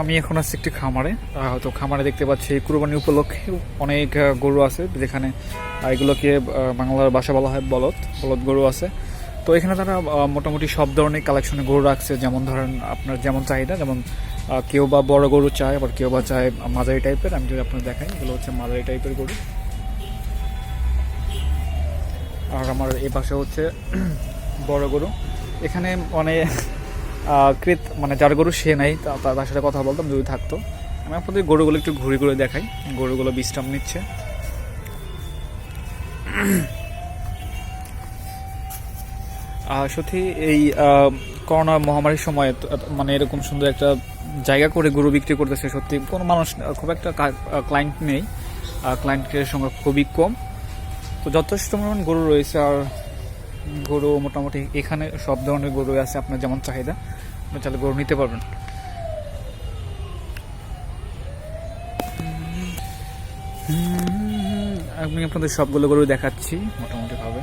আমি এখন আছি একটি খামারে। হয়তো খামারে দেখতে পাচ্ছি কুরবানি উপলক্ষে অনেক গরু আছে যেখানে এগুলোকে বাংলার ভাষা বলা হয় বলদ বলদ গরু আছে। তো এখানে তারা মোটামুটি সব ধরনের কালেকশনে গরু রাখছে যেমন ধরেন আপনার যেমন চাহিদা যেমন কেউ বা বড় গরু চায় আবার কেউ বা চায় মাঝারি টাইপের আমি যদি আপনার দেখাই এগুলো হচ্ছে মাঝারি টাইপের গরু। আর আমার এই পাশে হচ্ছে বড় গরু। এখানে মানে আহ, ক্রেত মানে যার গরু সে নাই তার সাথে কথা বলতাম যদি থাকতো। আমি আপনাদের গরুগুলো একটু ঘুরে ঘুরে দেখাই। গরুগুলো বিশ্রাম নিচ্ছে। সত্যি এই করোনা মহামারীর সময় মানে এরকম সুন্দর একটা জায়গা করে গরু বিক্রি করতেছে সত্যি। কোনো মানুষ খুব একটা ক্লায়েন্ট নেই। ক্লায়েন্টের সংখ্যা খুবই কম। তো যথেষ্ট পরিমাণ গরু রয়েছে আর গরু মোটামুটি এখানে সব ধরনের গরু আছে, আপনার যেমন চাহিদা, আপনি চাইলে গরু নিতে পারবেন। আমি আপনাদের সবগুলো গরু দেখাচ্ছি মোটামুটি ভাবে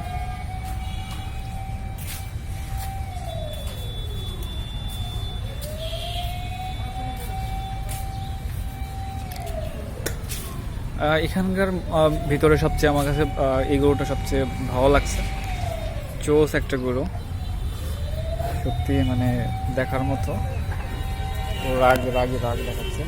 এখানকার ভিতরে সবচেয়ে আমার কাছে এই গরুটা সবচেয়ে ভালো লাগছে। চোস একটা গরু। সত্যি মানে দেখার মতো। রাগ রাগ রাগ দেখাচ্ছে।